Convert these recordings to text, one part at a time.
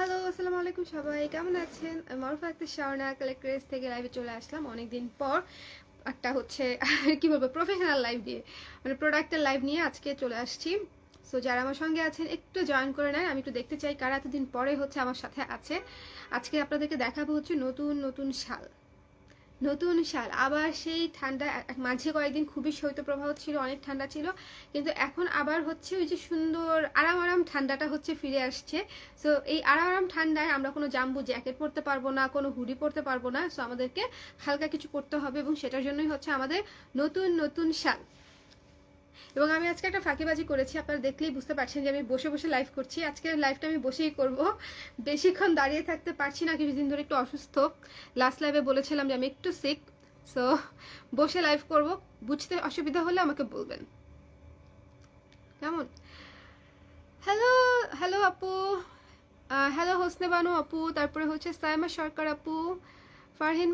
Hello আসসালামু আলাইকুম সবাই, কেমন আছেন? মারুফা একটা শাওনা কালেক্টরেস থেকে লাইভে চলে আসলাম অনেকদিন পর। একটা হচ্ছে, কি বলব প্রফেশনাল লাইভ দিয়ে মানে প্রোডাক্টের লাইভ নিয়ে আজকে চলে আসছি। সো যারা আমার সঙ্গে আছেন, একটু জয়েন করে নেন, আমি একটু দেখতে চাই কারা এতদিন পরে হচ্ছে আমার সাথে আছে। আজকে আপনাদেরকে দেখাবো হচ্ছে নতুন নতুন শাল। নতুন শাল আবার সেই ঠান্ডা মাঝে কয়েকদিন খুবই শৈত্যপ্রবাহ ছিল, অনেক ঠান্ডা ছিল। কিন্তু এখন আবার হচ্ছে ওই যে সুন্দর আরাম আরাম ঠান্ডাটা হচ্ছে ফিরে আসছে। সো এই আরাম আরাম ঠান্ডায় আমরা কোনো জাম্বু জ্যাকেট পরতে পারব না, কোনো হুডি পরতে পারব না। সো আমাদেরকে হালকা কিছু করতে হবে এবং সেটার জন্যই হচ্ছে আমাদের নতুন নতুন শাল এবং আমি আজকে একটা ফাঁকিবাজি করেছি, আপনারা দেখলেই বুঝতে পারছেন যে আমি বসে বসে লাইভ করছি। আজকের লাইভটা আমি বসেই করব। বেশিক্ষণ দাঁড়িয়ে থাকতে পারছি না, কিছুদিন ধরে একটু অসুস্থ। লাস্ট লাইভে বলেছিলাম যে আমি একটু সিক সো বসে লাইভ করব। বুঝতে অসুবিধা হলে আমাকে বলবেন। কেমন? হ্যালো হ্যালো আপু। হ্যালো হোসনে বানু আপু। তারপরে হচ্ছে সাইমা সরকার আপু। ফারহিন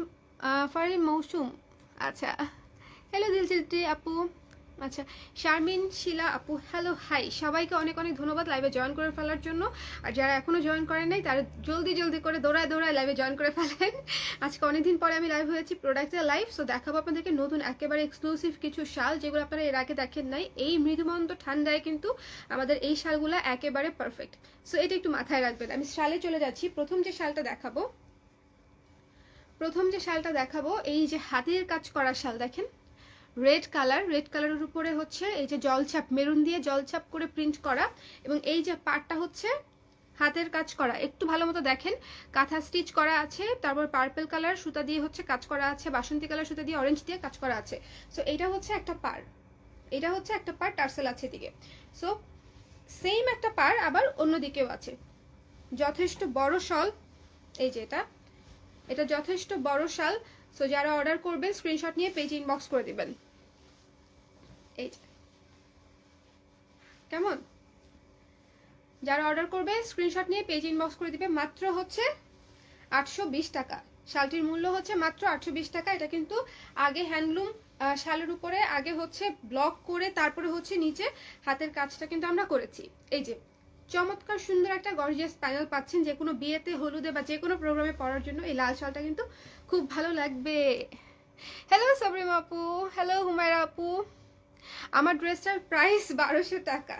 ফারহিন মৌসুম। আচ্ছা। হ্যালো দিলচিত্রি আপু। আচ্ছা শারমিন, শিলা, আপু হ্যালো হাই সবাইকে অনেক অনেক ধন্যবাদ লাইভে জয়েন করে ফেলার জন্য। আর যারা এখনও জয়েন করেন নাই, তারা জলদি জলদি করে দৌড়ায় দৌড়ায় লাইভে জয়েন করে ফেলেন। আজকে অনেকদিন পরে আমি লাইভ হয়েছি প্রোডাক্টের লাইভ সো দেখাবো আপনাদেরকে নতুন একেবারে এক্সক্লুসিভ কিছু শাল, যেগুলো আপনারা এর আগে দেখেন নাই। এই মৃদুমন্দ ঠান্ডায় কিন্তু আমাদের এই শালগুলো একেবারে পারফেক্ট সো এটা একটু মাথায় রাখবেন। আমি শালে চলে যাচ্ছি। প্রথম যে শালটা দেখাবো, প্রথম যে শালটা দেখাবো, এই যে হাতের কাজ করা শাল, দেখেন। রেড কালার রেড কালারের উপরে হচ্ছে এই যে জলছাপ মেরুন দিয়ে জলছাপ করে প্রিন্ট করা এবং এই যে পার্টটা হচ্ছে হাতের কাজ করা। একটু ভালো মতো দেখেন, কাঁথা স্টিচ করা আছে, তারপর পার্পেল কালার সুতা দিয়ে হচ্ছে কাজ করা আছে, বাসন্তী কালার সুতা দিয়ে অরেঞ্জ দিয়ে কাজ করা আছে। সো এটা হচ্ছে একটা পার এটা হচ্ছে একটা পার টার্সেল আছে এদিকে। সো সেম একটা পার আবার অন্যদিকেও আছে। যথেষ্ট বড় শল এই যে এটা এটা যথেষ্ট বড় শাল সো যারা অর্ডার করবেন স্ক্রিনশট নিয়ে পেজ ইনবক্স করে দিবেন। এই কেমন? যারা অর্ডার করবে স্ক্রিনশট নিয়ে পেজ ইনবক্স করে দিবে, মাত্র হচ্ছে আটশো বিশ টাকা। শালটির মূল্য হচ্ছে মাত্র আটশো বিশ টাকা। এটা কিন্তু আগে হ্যান্ডলুম শালের উপরে, আগে হচ্ছে ব্লক করে তারপরে হচ্ছে নিচে হাতের কাজটা কিন্তু আমরা করেছি। এই যে, চমৎকার সুন্দর একটা গর্জিয়াস প্যানেল পাচ্ছেন যে কোনো বিয়েতে, হলুদে বা যে কোনো প্রোগ্রামে পরার জন্য। এই লাল শালটা কিন্তু খুব ভালো লাগবে। হ্যালো সাবরিম আপু হ্যালো হুমায়রা আপু আমার ড্রেসটার প্রাইস বারোশো টাকা।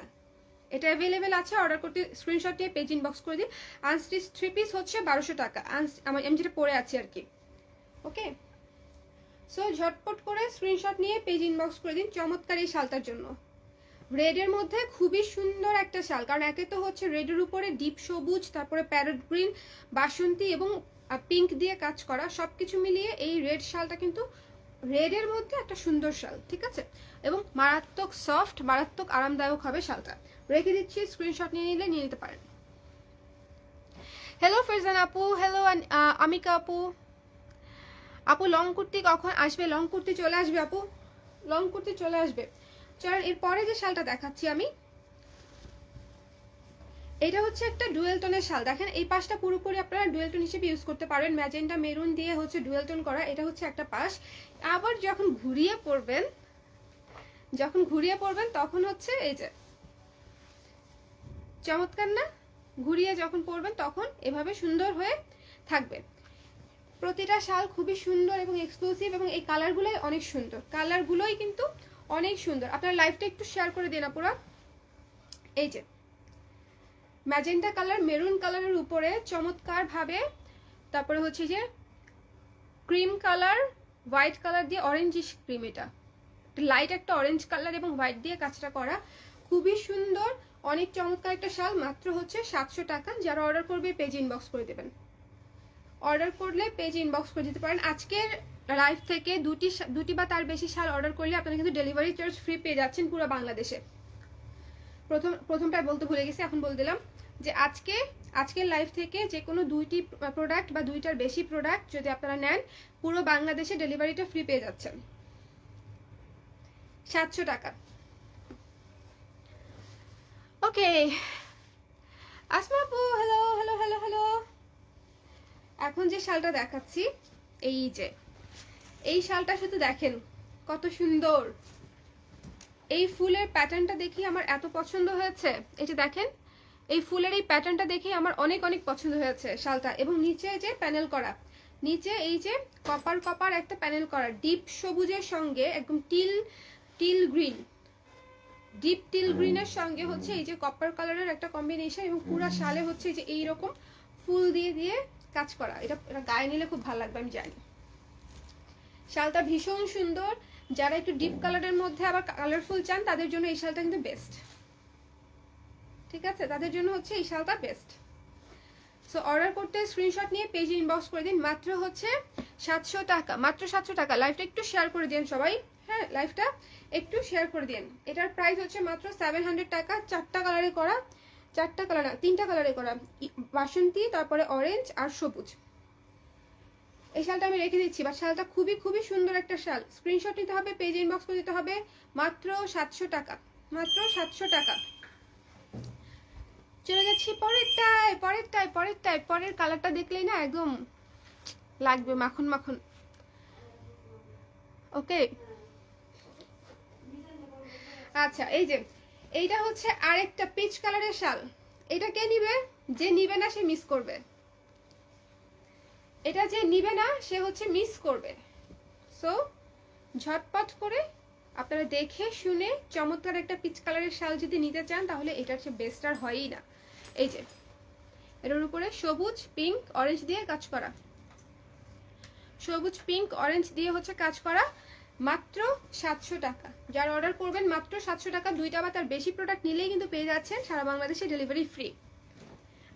এটা অ্যাভেলেবেল আছে অর্ডার করতে স্ক্রিনশট দিয়ে পেজ ইনবক্স করে দিন। আনস্টিচ থ্রি পিস হচ্ছে বারোশো টাকা। আমার আমি যেটা পরে আছি আর কি। ওকে সো ঝটপট করে স্ক্রিনশট নিয়ে পেজ ইনবক্স করে দিন চমৎকার এই শালটার জন্য। রেডের মধ্যে খুবই সুন্দর একটা শাল, কারণ একে তো হচ্ছে রেডের উপরে ডিপ সবুজ, তারপরে প্যারট গ্রিন বাসন্তী এবং পিঙ্ক দিয়ে কাজ করা। সব কিছু মিলিয়ে এই রেড শালটা কিন্তু রেডের মধ্যে একটা সুন্দর শাল, ঠিক আছে? এবং মারাত্মক সফট মারাত্মক আরামদায়ক হবে শালটা। রেখে দিচ্ছি স্ক্রিনশট নিয়ে নিলে নিয়ে নিতে পারেন। হ্যালো ফেরজান আপু হ্যালো আমিকা আপু। আপু লং কুর্তি কখন আসবে? লং কুর্তি চলে আসবে আপু। লং কুর্তি চলে আসবে। চলেন এরপরে যে শালটা দেখাচ্ছি আমি এটা হচ্ছে একটা ডুয়েল টোনের শাল। দেখেন, এই পাশটা পুরোপুরি আপনারা ডুয়েল টোন হিসেবে ইউজ করতে পারেন ম্যাজেন্টা মেরুন দিয়ে হচ্ছে ডুয়েল টোন করা, এটা হচ্ছে একটা পাশ। আবার যখন ঘুরিয়ে পড়বেন, যখন ঘুরিয়ে পড়বেন, তখন হচ্ছে এই যে, চমৎকার না? ঘুরিয়ে যখন পড়বেন, তখন এভাবে সুন্দর হয়ে থাকবে। প্রতিটা শাল খুবই সুন্দর এবং এক্সক্লুসিভ এবং এই কালারগুলোই অনেক সুন্দর। কালারগুলোই কিন্তু অনেক সুন্দর। আপনার লাইফটা একটু শেয়ার করে দিন আপুরা। এই যে ম্যাজেন্টা কালার, মেরুন কালারের উপরে চমৎকার ভাবে তারপরে হচ্ছে যে ক্রিম কালার, হোয়াইট কালার দিয়ে অরেঞ্জিশ ক্রিম এটা। লাইট একটা অরেঞ্জ কালার এবং হোয়াইট দিয়ে কাজটা করা। খুবই সুন্দর, অনেক চমৎকার একটা শাল, মাত্র হচ্ছে সাতশো টাকা। যারা অর্ডার করবে পেজ ইনবক্স করে দেবেন। অর্ডার করলে পেজ ইনবক্স করে দিতে পারেন। আজকের লাইভ থেকে দুটি দুটি বা তার বেশি শাল অর্ডার করলে আপনারা কিন্তু ডেলিভারি চার্জ ফ্রি পেয়ে যাচ্ছেন পুরো বাংলাদেশে। প্রথম প্রথমটা বলতে ভুলে গেছি, এখন বলে দিলাম যে আজকে, আজকের লাইভ থেকে যে কোনো দুইটি প্রোডাক্ট বা দুইটার বেশি প্রোডাক্ট যদি আপনারা নেন, পুরো বাংলাদেশে ডেলিভারিটা ফ্রি পেয়ে যাচ্ছেন। সাতশো টাকা। ওকে আসমা আপু হ্যালো হ্যালো হ্যালো হ্যালো এখন যে শালটা দেখাচ্ছি, এই যে, এই শালটা শুধু দেখেন কত সুন্দর। এই ফুলের প্যাটার্নটা দেখি আমার এত পছন্দ হয়েছে। এই যে দেখেন এই ফুলের এই প্যাটার্নটা দেখে আমার অনেক অনেক পছন্দ হয়েছে শালটা এবং নিচে যে প্যানেল করা। নিচে এই যে কপার কপার একটা প্যানেল করা ডিপ সবুজের সঙ্গে একদম teal teal green deep teal গ্রিনের সঙ্গে হচ্ছে এই যে কপার কালারের একটা কম্বিনেশন এবং পুরা শালে হচ্ছে এই যে এইরকম ফুল দিয়ে দিয়ে কাজ করা। এটা গায়ে নিলে খুব ভালো লাগবে আমি জানি। শালটা ভীষণ সুন্দর যারা একটু ডিপ কালারের মধ্যে আবার কালারফুল চান, তাদের জন্য এই শালটা কিন্তু বেস্ট ঠিক আছে? তাদের জন্য হচ্ছে এই শালটা বেস্ট সো অর্ডার করতে স্ক্রিনশট নিয়ে পেজে ইনবক্স করে দিন। মাত্র হচ্ছে সাতশো টাকা। মাত্র সাতশো টাকা। লাইভটা একটু শেয়ার করে দিন সবাই। হ্যাঁ লাইভটা একটু শেয়ার করে দিন এটার প্রাইস হচ্ছে মাত্র সেভেন হান্ড্রেড টাকা। চারটা কালারে করা। চারটা কালার তিনটা কালারে করা। বাসন্তী, তারপরে অরেঞ্জ আর সবুজ। এই শালটা আমি রেখে দিচ্ছি বা শালটা খুবই খুবই সুন্দর একটা শাল। স্ক্রিনশট নিতে হবে পেজ ইনবক্স করে দিতে হবে, মাত্র সাতশো টাকা, মাত্র সাতশো টাকা। চলে যাচ্ছি পরেরটায় পরেরটায় পরেরটায়, পরের কালারটা দেখলেই না একদম লাগবে, মাখন মাখন। ওকে আচ্ছা এই যে, এইটা হচ্ছে আরেকটা পিচ কালারের শাল। এটা কে নিবে? যে নিবে না, সে মিস করবে। এটা যে নিবে না, সে হচ্ছে মিস করবে। সো ঝটপট করে আপনারা দেখে, শুনে চমৎকার একটা পিচ কালারের শাল যদি নিতে চান, তাহলে এটার চেয়ে বেস্ট আর হয়ই না। এই যে, এটার উপরে সবুজ পিঙ্ক অরেঞ্জ দিয়ে কাজ করা। সবুজ পিঙ্ক অরেঞ্জ দিয়ে হচ্ছে কাজ করা মাত্র সাতশো টাকা। যারা অর্ডার করবেন, মাত্র সাতশো টাকা। দুইটা বা তার বেশি প্রোডাক্ট নিলেই কিন্তু পেয়ে যাচ্ছেন সারা বাংলাদেশে ডেলিভারি ফ্রি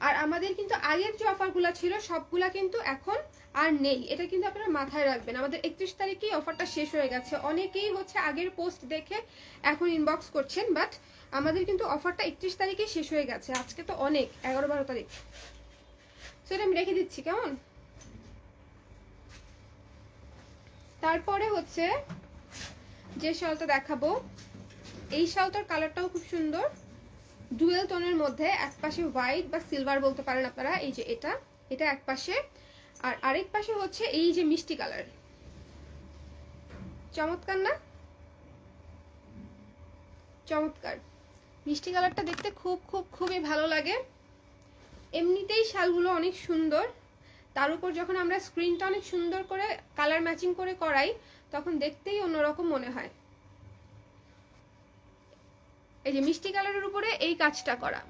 আর আমাদের কিন্তু আগের যে অফারগুলো ছিল, সবগুলা কিন্তু এখন আর নেই। এটা কিন্তু আপনারা মাথায় রাখবেন। আমাদের একত্রিশ তারিখেই অফারটা শেষ হয়ে গেছে। অনেকেই হচ্ছে আগের পোস্ট দেখে এখন ইনবক্স করছেন বাট আমাদের কিন্তু অফারটা একত্রিশ তারিখেই শেষ হয়ে গেছে। আজকে তো অনেক, এগারো বারো তারিখ। সো এটা আমি রেখে দিচ্ছি, কেমন? তারপরে হচ্ছে যে শালটা দেখাবো। এই শালটার কালারটাও খুব সুন্দর। ডুয়েল টোনের মধ্যে এক পাশে হোয়াইট বা সিলভার বলতে পারেন আপনারা, এই যে এটা এটা এক পাশে আর আরেক পাশে হচ্ছে এই যে মিষ্টি কালার। চমৎকার না? চমৎকার। মিষ্টি কালারটা দেখতে খুব খুব, খুবই ভালো লাগে। এমনিতেই শালগুলো অনেক সুন্দর। তার উপর যখন আমরা স্ক্রিনটা অনেক সুন্দর করে কালার ম্যাচিং করে করাই, তখন দেখতেই অন্যরকম মনে হয়। এই যে মিষ্টি কালারের উপরে এই কাজটা করা।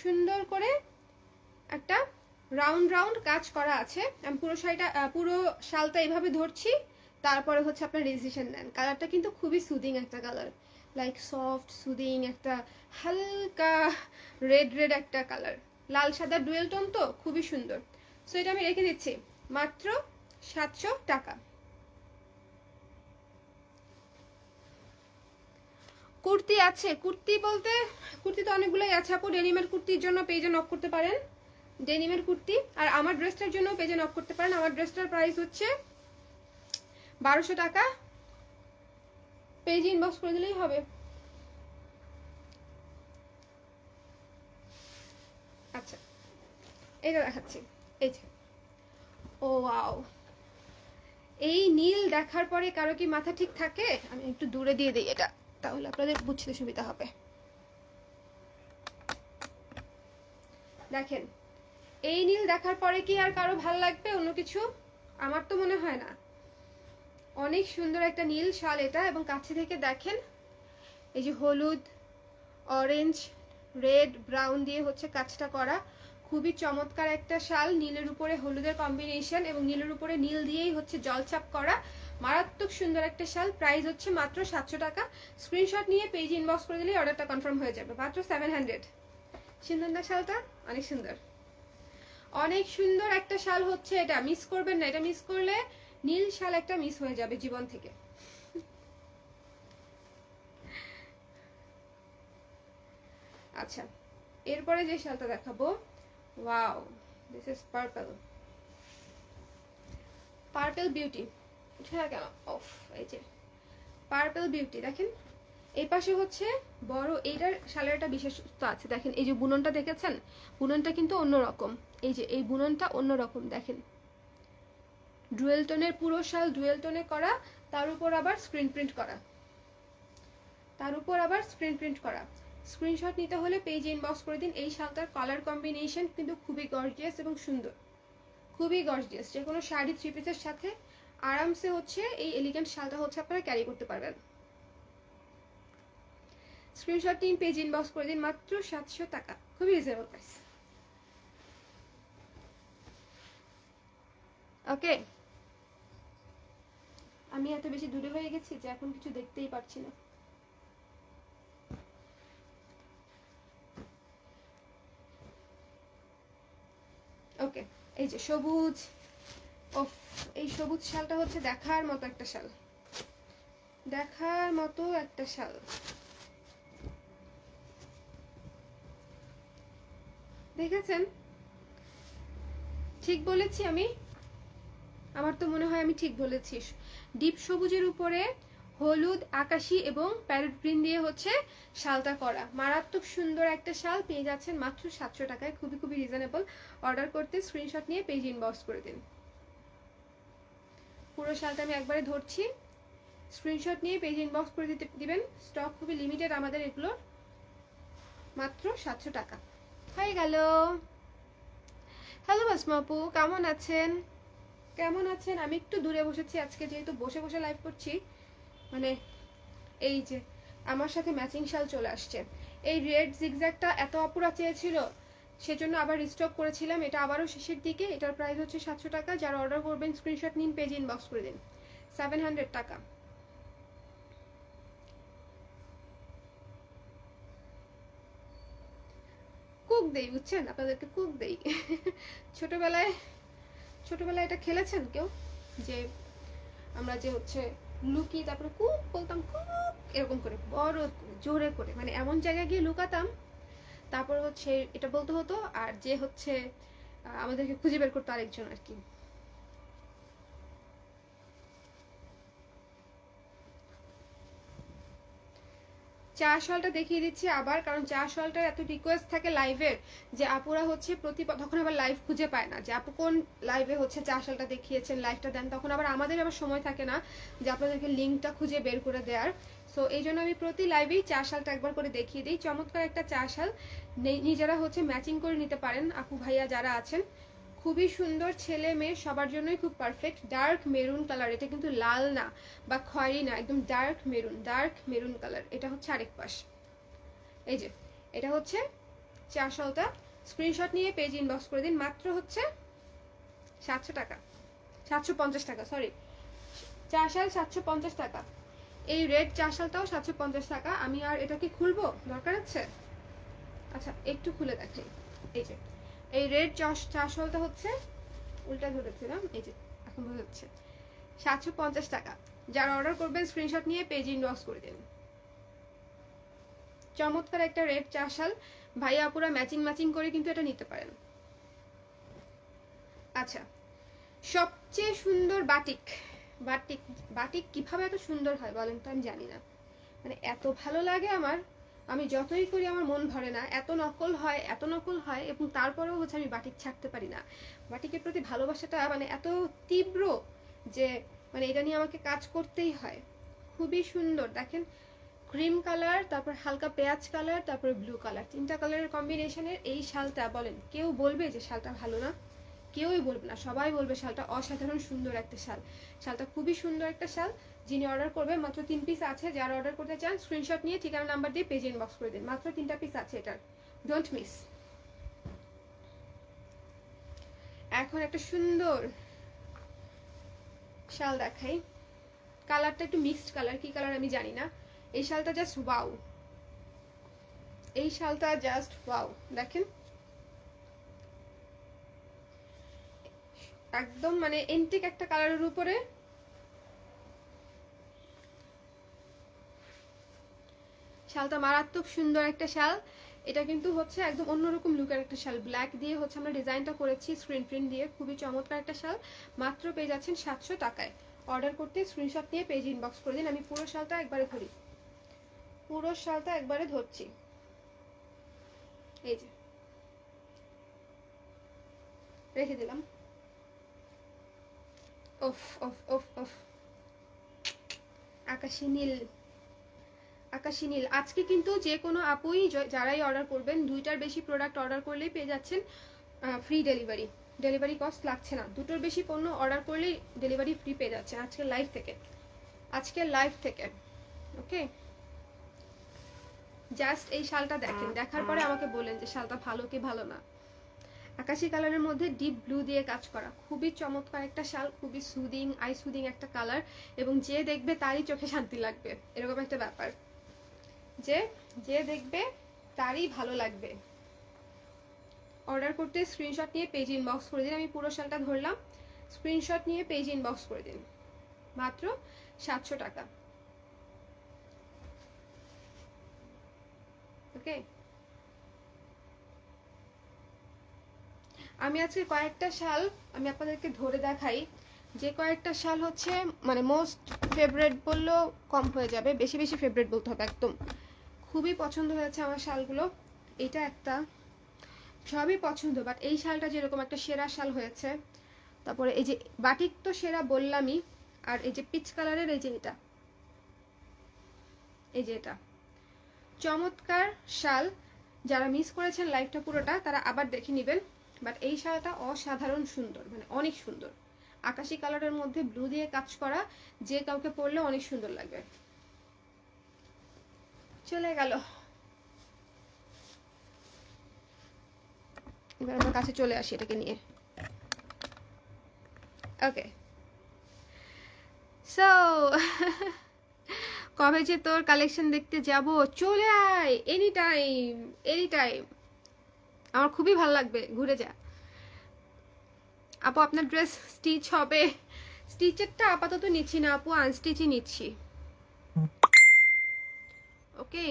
সুন্দর করে একটা রাউন্ড রাউন্ড কাজ করা আছে। আমি পুরো শাড়িটা পুরো শালটা এইভাবে ধরছি, তারপরে হচ্ছে আপনার রেজিস্ট্রেশন নেন। কালারটা কিন্তু খুবই সুদিং একটা কালার। লাইক সফট সুদিং একটা, হালকা রেড রেড একটা কালার। লাল সাদা ডুয়েল টোন তো, খুবই সুন্দর। সো এটা আমি রেখে দিচ্ছি। মাত্র সাতশো টাকা। কুর্তি আছে। কুর্তি বলতে, কুর্তি তো অনেকগুলোই আছে আপু। ডেনিমের কুর্তির জন্য পেজে নক করতে পারেন। ডেনিমের কুর্তি। আর আমার ড্রেসটার জন্য পেজে নক করতে পারেন। আমার ড্রেসটার প্রাইস হচ্ছে বারোশো টাকা। পেজে ইনবক্স করে দিলেই হবে। আচ্ছা এটা দেখাচ্ছি। এই যে। ও ওয়াও এই নীল দেখার পরে কারও কি মাথা ঠিক থাকে? আমি একটু দূরে দিয়ে দিই এটা। তাহলে আপনাদের বুঝতে সুবিধা হবে। দেখেন, এই নীল দেখার পরে কি আর কারও ভালো লাগবে? অন্য কিছু? আমার তো মনে হয় না। অনেক সুন্দর একটা নীল শাল এটা এবং কাছে থেকে দেখেন, এই যে হলুদ অরেঞ্জ রেড ব্রাউন দিয়ে হচ্ছে কাজটা করা। খুবই চমৎকার একটা শাল, নীলের উপরে হলুদের কম্বিনেশন এবং নীলের উপরে নীল দিয়েই হচ্ছে জলচাপ করা। মারাত্মক সুন্দর একটা শাল। প্রাইস হচ্ছে মাত্র সাতশো টাকা। স্ক্রিনশট নিয়ে পেজ ইনবক্স করে দিলেই অর্ডারটা কনফার্ম হয়ে যাবে। মাত্র সেভেন হান্ড্রেড সুন্দর না শালটা অনেক সুন্দর। অনেক সুন্দর একটা শাল হচ্ছে এটা। মিস করবেন না, এটা মিস করলে নীল শাল একটা মিস হয়ে যাবে জীবন থেকে। আচ্ছা এরপরে যে শালটা দেখাবো। Wow this is purple purple beauty উঠে কেন অফ এই যে। পার্পল বিউটি দেখেন। এই পাশে হচ্ছে বড়, এইটার শালের একটা বিশেষত্ব আছে। দেখেন, এই যে বুননটা দেখেছেন? বুননটা কিন্তু অন্যরকম। এই যে, এই বুননটা অন্যরকম, দেখেন। ডুয়েল টোনের পুরো শাল ডুয়েল টোনে করা, তার উপর আবার স্ক্রিন প্রিন্ট করা। তার উপর আবার স্ক্রিন প্রিন্ট করা। স্ক্রিনশট নিতে হলে পেজে ইনবক্স করে দিন। এই শালটার কালার কম্বিনেশন কিন্তু খুবই গর্জিয়াস এবং সুন্দর। খুবই গর্জিয়াস যে কোনো শাড়ি থ্রি পিসের সাথে আরামসে হচ্ছে এই এলিগেন্ট শালটা হচ্ছে আপনারা ক্যারি করতে পারবেন। স্ক্রিনশট নিন পেজ ইনবক্স করে দিন, মাত্র সাতশো টাকা। খুবই রিজনেবল প্রাইস ওকে আমি এত বেশি দূরে হয়ে গেছি যে এখন কিছু দেখতেই পাচ্ছি না। ওকে এই যে সবুজ ওফ, এই সবুজ শালটা হচ্ছে দেখার মতো একটা শাল। দেখার মতো একটা শাল। দেখেছেন? ঠিক বলেছি আমি? আমার তো মনে হয় আমি ঠিক বলেছি। ডিপ সবুজের উপরে হলুদ, আকাশি এবং প্যারেট গ্রিন দিয়ে হচ্ছে শালটা করা। মারাত্মক সুন্দর একটা শাল, পেয়ে যাচ্ছেন মাত্র সাতশো টাকায়। খুবই খুবই রিজনেবল অর্ডার করতে স্ক্রিনশট নিয়ে পেজ ইনবক্স করে দিন। পুরো শালটা আমি একবারে ধরছি। স্ক্রিনশট নিয়ে পেজ ইনবক্স করে দিতে, দিবেন। স্টক খুবই লিমিটেড আমাদের এগুলোর মাত্র সাতশো টাকা। হয়ে গেল। হ্যালো বাসমাপু কেমন আছেন? কেমন আছেন? আমি একটু দূরে বসেছি আজকে, যেহেতু বসে বসে লাইভ করছি। মানে এই যে, আমার সাথে ম্যাচিং শাল চলে আসছে। এই রেড জিগজ্যাগটা এত অপুরা চেয়েছিল সেজন্য আবার রিস্টক করেছিলাম। এটা আবারও শেষের দিকে। এটার প্রাইস হচ্ছে সাতশো টাকা। যারা অর্ডার করবেন স্ক্রিনশট নিন পেজ ইনবক্স করে দিন। সেভেন হান্ড্রেড টাকা। কুক দেই বুঝছেন? আপনাদেরকে কুক দেই ছোটবেলায় ছোটবেলায় এটা খেলেছেন কেউ? যে আমরা যে হচ্ছে লুকি, তারপরে কুক বলতাম কুক এরকম করে, বড় জোরে করে। মানে এমন জায়গায় গিয়ে লুকাতাম তারপর হচ্ছে এটা বলতে হতো, আর যে হচ্ছে আমাদেরকে খুঁজে বের করতো আরেকজন আর কি। চা শলটা দেখিয়ে দিচ্ছি আবার, কারণ চা শলটার এত রিকোয়েস্ট থাকে লাইভের যে আপুরা হচ্ছে প্রতি তখন আবার লাইভ খুঁজে পায় না। যে আপু কোন লাইভে হচ্ছে চা শলটা দেখিয়েছেন লাইভটা দেন, তখন আবার আমাদের আবার সময় থাকে না যে আপনাদেরকে লিঙ্কটা খুঁজে বের করে দেওয়ার সো এই জন্য আমি প্রতি লাইভেই চা শালটা একবার করে দেখিয়ে দিই। চমৎকার একটা চা শাল নিজেরা হচ্ছে ম্যাচিং করে নিতে পারেন। আপু ভাইয়া যারা আছেন খুবই সুন্দর ছেলে মেয়ে, সবার জন্যই খুব পারফেক্ট ডার্ক মেরুন কালার এটা কিন্তু লাল না বা খয়েরি না, একদম dark maroon dark maroon colour এটা হচ্ছে আরেক পাশ। এই যে, এটা হচ্ছে চা স্ক্রিনশট নিয়ে পেজ ইনবক্স করে দিন। মাত্র হচ্ছে সাতশো টাকা। সাতশো পঞ্চাশ টাকা সরি চা শাল সাতশো পঞ্চাশ টাকা। এই রেড চা শালটাও সাতশো পঞ্চাশ টাকা। আমি আর এটাকে খুলবো? দরকার আছে? আচ্ছা একটু খুলে দেখাই এই যে। এই রেড চাষ চাষলটা হচ্ছে, উল্টা ধরেছিলাম, এই যে, এখন বোঝা যাচ্ছে। সাতশো পঞ্চাশ টাকা। যারা অর্ডার করবেন স্ক্রিনশট নিয়ে পেজ ইনবক্স করে দিন চমৎকার একটা রেড চাষাল। ভাইয়া আপুরা ম্যাচিং ম্যাচিং করে কিন্তু এটা নিতে পারেন। আচ্ছা সবচেয়ে সুন্দর বাটিক। বাটিক বাটিক কীভাবে এত সুন্দর হয় বলেন তো, আমি জানি না। মানে এত ভালো লাগে আমার আমি যতই করি আমার মন ভরে না, এত নকল হয়, এত নকল হয় এবং তারপরেও হচ্ছে আমি বাটিক ছাড়তে পারি না। বাটিকের প্রতি ভালোবাসাটা মানে এত তীব্র যে মানে এটা নিয়ে আমাকে কাজ করতেই হয়। খুবই সুন্দর। দেখেন, ক্রিম কালার, তারপর হালকা পেঁয়াজ কালার, তারপর ব্লু কালার। তিনটা কালারের কম্বিনেশনের এই শালটা বলেন। কেউ বলবে যে শালটা ভালো না, কেউই বলবে না। সবাই বলবে শালটা অসাধারণ সুন্দর একটা শাল। শালটা খুবই সুন্দর একটা শাল। যিনি অর্ডার করবেন, মাত্র তিন পিস আছে, যারা অর্ডার করতে চান স্ক্রিনশট নিয়ে ঠিকানা নাম্বার দিয়ে পেজ ইনবক্স করে দিন। মাত্র তিনটা পিস আছে এটার। ডোন্ট মিস এখন একটা সুন্দর শাল দেখাই। কালারটা একটু মিক্সড কালার কি কালার আমি জানি না। এই শালটা জাস্ট ওয়াও এই শালটা জাস্ট ওয়াও দেখেন। একদম মানে এন্টিক একটা কালারের উপরে শালটা মারাত্মক সুন্দর একটা শাল। এটা কিন্তু হচ্ছে একদম অন্যরকম লুকের একটা শাল। ব্ল্যাক দিয়ে হচ্ছে আমরা ডিজাইনটা করেছি স্ক্রিন প্রিন্ট দিয়ে। খুবই চমৎকার একটা শাল। মাত্র পেয়ে যাচ্ছেন সাতশো টাকায়। অর্ডার করতে স্ক্রিনশট নিয়ে পেজ ইনবক্স করে দিন। আমি পুরো শালটা একবারে ধরি। পুরো শালটা একবারে ধরছি। এই যে। রেখে দিলাম। ওফ ওফ ওফ ওফ। আকাশি নীল। আকাশি নীল। আজকে কিন্তু যে কোনো আপুই যারাই অর্ডার করবেন, দুইটার বেশি প্রোডাক্ট অর্ডার করলেই পেয়ে যাচ্ছেন ফ্রি ডেলিভারি ডেলিভারি কস্ট লাগছে না। দুটোর বেশি পণ্য অর্ডার করলেই ডেলিভারি ফ্রি পেয়ে যাচ্ছেন আজকে লাইভ থেকে। আজকে লাইভ থেকে। ওকে জাস্ট এই শালটা দেখেন। দেখার পরে আমাকে বলেন যে শালটা ভালো কি ভালো না। আকাশি কালারের মধ্যে ডিপ ব্লু দিয়ে কাজ করা। খুবই চমৎকার একটা শাল, খুবই সুদিং আই সুদিং একটা কালার এবং যে দেখবে তারই চোখে শান্তি লাগবে। এরকম একটা ব্যাপার। যে যে দেখবে তারই ভালো লাগবে। অর্ডার করতে স্ক্রিনশট নিয়ে পেজ ইনবক্স করে দিন। আমি পুরো শালটা ধরলাম। স্ক্রিনশট নিয়ে পেজ ইনবক্স করে দিন। মাত্র সাতশো টাকা। ওকে আমি আজকে কয়েকটা শাল আমি আপনাদেরকে ধরে দেখাই। যে কয়েকটা শাল হচ্ছে মানে মোস্ট ফেভারেট বললেও কম হয়ে যাবে। বেশি বেশি ফেভারেট বলতে হবে একদম। খুবই পছন্দ হয়েছে আমার শালগুলো। এটা একটা, সবই পছন্দ বাট এই শালটা যেরকম একটা সেরা শাল হয়েছে। তারপরে এই যে বাটিক তো সেরা বললামই, আর এই যে পিচ কালারের এই যে এটা। এই যে এটা। চমৎকার শাল। যারা মিস করেছেন লাইফটা পুরোটা, তারা আবার দেখে নেবেন। বাট এই শালটা অসাধারণ সুন্দর মানে অনেক সুন্দর। আকাশি কালারের মধ্যে ব্লু দিয়ে কাজ করা, যে কাউকে পরলে অনেক সুন্দর লাগবে। চলে গেল। এবার আমার কাছে চলে আসি এটাকে নিয়ে। ওকে সো কবে যে তোর কালেকশন দেখতে যাব? চলে আয় এনি টাইম এনি টাইম আমার খুবই ভালো লাগবে, ঘুরে যা। আপু, আপনার ড্রেস স্টিচ হবে। স্টিচেরটা আপাতত নিচ্ছি না, আপু আনস্টিচই নিচ্ছি। ওকে?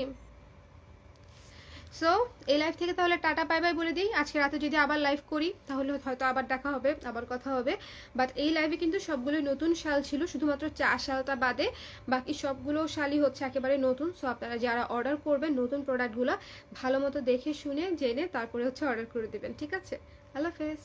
সো এই লাইভ থেকে তাহলে টাটা বাই বাই বলে দিই। আজকে রাতে যদি আবার লাইভ করি, তাহলে হয়তো আবার দেখা হবে, আবার কথা হবে। বাট এই লাইভে কিন্তু সবগুলোই নতুন শাল ছিল, শুধুমাত্র চা শালটা বাদে। বাকি সবগুলো শালই হচ্ছে একেবারে নতুন। সো আপনারা যারা অর্ডার করবেন নতুন প্রোডাক্টগুলো ভালো মতো দেখে, শুনে, জেনে তারপরে হচ্ছে অর্ডার করে দেবেন, ঠিক আছে? আল্লাহ হাফেজ।